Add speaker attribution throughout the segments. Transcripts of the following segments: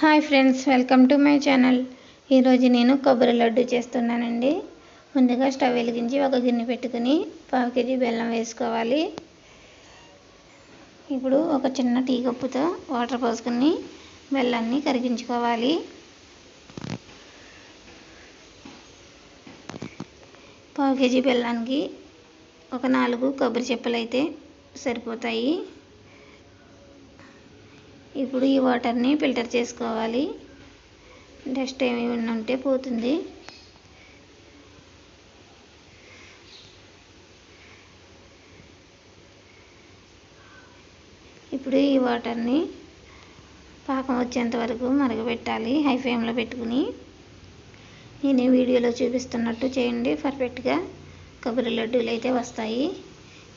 Speaker 1: Hi friends welcome to my channel. ఈరోజు నేను కొబ్బరి లడ్డు చేస్తున్నానండి. ముందుగా స్టవ్ వెలిగించి ఒక గిన్నె పెట్టుకుని పావు కేజీ బెల్లం వేసుకోవాలి. ఇప్పుడు ఒక చిన్న టీ కప్పుతో వాటర్ పోసుకుని బెల్లాన్ని కరిగించుకోవాలి. పావు కేజీ బెల్లానికి ఒక నాలుగు కొబ్బరి చెప్పులు అయితే సరిపోతాయి. ఇప్పుడు ఈ వాటర్ని ఫిల్టర్ చేసుకోవాలి. డస్ట్ ఏమైనా ఉంటే పోతుంది. ఇప్పుడు ఈ వాటర్ని పాకం వచ్చేంత వరకు మరగబెట్టాలి. హై ఫ్లేమ్లో పెట్టుకుని నేను వీడియోలో చూపిస్తున్నట్టు చేయండి. పర్ఫెక్ట్గా కొబ్బరి లడ్డూలు అయితే వస్తాయి.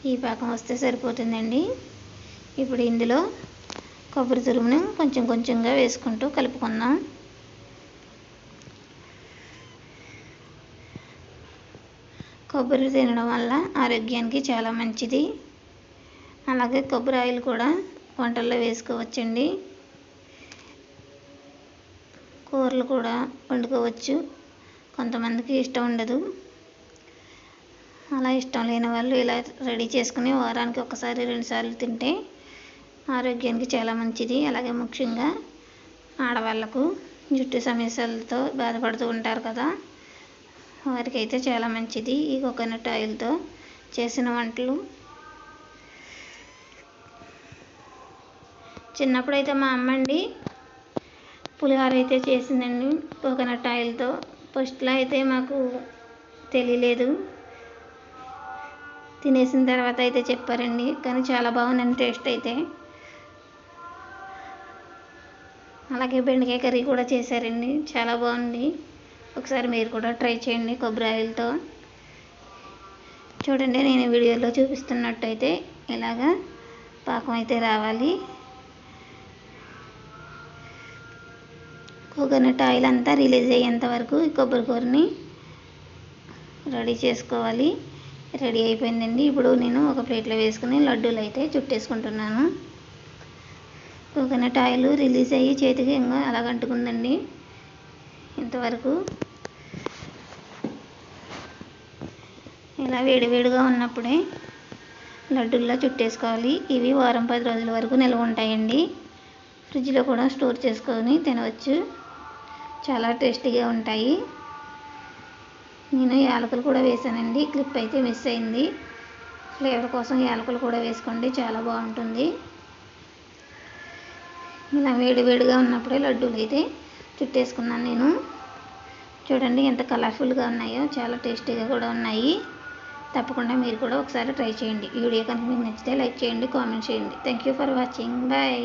Speaker 1: ఈ పాకం వస్తే సరిపోతుందండి. ఇప్పుడు ఇందులో కొబ్బరి తురుముని కొంచెం కొంచెంగా వేసుకుంటూ కలుపుకుందాం. కొబ్బరి తినడం వల్ల ఆరోగ్యానికి చాలా మంచిది. అలాగే కొబ్బరి ఆయిల్ కూడా వంటల్లో వేసుకోవచ్చండి. కూరలు కూడా వండుకోవచ్చు. కొంతమందికి ఇష్టం ఉండదు. అలా ఇష్టం లేని వాళ్ళు ఇలా రెడీ చేసుకుని వారానికి ఒకసారి రెండుసార్లు తింటే ఆరోగ్యానికి చాలా మంచిది. అలాగే ముఖ్యంగా ఆడవాళ్ళకు జుట్టు సమస్యలతో బాధపడుతూ ఉంటారు కదా. వారికి అయితే చాలా మంచిది. ఈ కోకోనట్ ఆయిల్తో చేసిన వంటలు. చిన్నప్పుడైతే మా అమ్మ అండి పులిహోర అయితే చేసిందండి. కోకోనట్ ఆయిల్తో. ఫస్ట్లో అయితే మాకు తెలియలేదు. తినేసిన తర్వాత అయితే చెప్పారండి. కానీ చాలా బాగుందండి టేస్ట్ అయితే. అలాగే బెండకాయ కర్రీ కూడా చేశారండి. చాలా బాగుంది. ఒకసారి మీరు కూడా ట్రై చేయండి కొబ్బరి ఆయిల్తో చూడండి నేను వీడియోలో చూపిస్తున్నట్టయితే ఇలాగా పాకం అయితే రావాలి. కోకోనట్ ఆయిల్ అంతా రిలీజ్ అయ్యేంత వరకు ఈ కొబ్బరి కూరని రెడీ చేసుకోవాలి. రెడీ అయిపోయిందండి. ఇప్పుడు నేను ఒక ప్లేట్లో వేసుకుని లడ్డూలు అయితే చుట్టేసుకుంటున్నాను. కోకోనట్ ఆయిల్ రిలీజ్ అయ్యి చేతికి ఇంకా అలాగంటుకుందండి. ఇంతవరకు ఇలా వేడివేడిగా ఉన్నప్పుడే లడ్డూల్లో చుట్టేసుకోవాలి. ఇవి వారం పది రోజుల వరకు నిల్వ ఉంటాయండి. ఫ్రిడ్జ్లో కూడా స్టోర్ చేసుకొని తినవచ్చు. చాలా టేస్టీగా ఉంటాయి. నేను యాలకులు కూడా వేసానండి. క్లిప్ అయితే మిస్ అయింది. ఫ్లేవర్ కోసం యాలకులు కూడా వేసుకోండి. చాలా బాగుంటుంది. ఇలా వేడి వేడిగా ఉన్నప్పుడే లడ్డూలు అయితే చుట్టేసుకున్నాను నేను. చూడండి ఎంత కలర్ఫుల్గా ఉన్నాయో చాలా టేస్టీగా కూడా ఉన్నాయి. తప్పకుండా మీరు కూడా ఒకసారి ట్రై చేయండి. వీడియో కనుక మీకు నచ్చితే లైక్ చేయండి కామెంట్ చేయండి. Thank you for watching bye